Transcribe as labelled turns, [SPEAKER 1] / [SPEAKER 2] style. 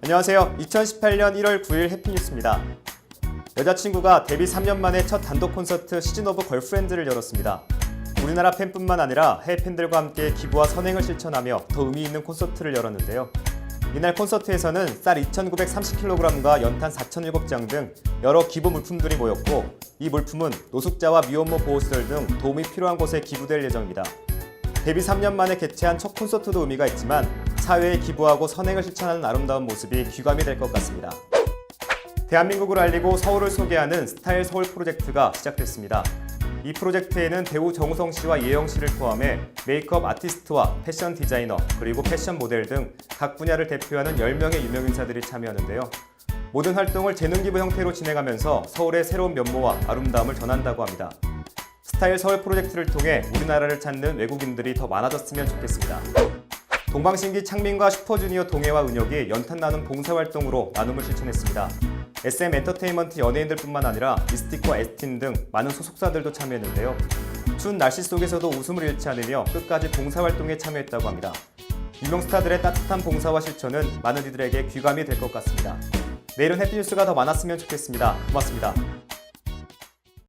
[SPEAKER 1] 안녕하세요. 2018년 1월 9일 해피뉴스입니다. 여자친구가 데뷔 3년 만에 첫 단독 콘서트 시즌 오브 걸프렌드를 열었습니다. 우리나라 팬뿐만 아니라 해외 팬들과 함께 기부와 선행을 실천하며 더 의미 있는 콘서트를 열었는데요. 이날 콘서트에서는 쌀 2,930kg과 연탄 4,007장 등 여러 기부 물품들이 모였고 이 물품은 노숙자와 미혼모 보호시설 등 도움이 필요한 곳에 기부될 예정입니다. 데뷔 3년 만에 개최한 첫 콘서트도 의미가 있지만 사회에 기부하고 선행을 실천하는 아름다운 모습이 귀감이 될 것 같습니다. 대한민국을 알리고 서울을 소개하는 스타일 서울 프로젝트가 시작됐습니다. 이 프로젝트에는 배우 정우성 씨와 예영 씨를 포함해 메이크업 아티스트와 패션 디자이너 그리고 패션 모델 등 각 분야를 대표하는 10명의 유명 인사들이 참여하는데요. 모든 활동을 재능 기부 형태로 진행하면서 서울의 새로운 면모와 아름다움을 전한다고 합니다. 스타일 서울 프로젝트를 통해 우리나라를 찾는 외국인들이 더 많아졌으면 좋겠습니다. 동방신기 창민과 슈퍼주니어 동해와 은혁이 연탄 나눔 봉사활동으로 나눔을 실천했습니다. SM 엔터테인먼트 연예인들뿐만 아니라 미스틱과 에스틴 등 많은 소속사들도 참여했는데요. 추운 날씨 속에서도 웃음을 잃지 않으며 끝까지 봉사활동에 참여했다고 합니다. 유명 스타들의 따뜻한 봉사와 실천은 많은 이들에게 귀감이 될 것 같습니다. 내일은 해피뉴스가 더 많았으면 좋겠습니다. 고맙습니다.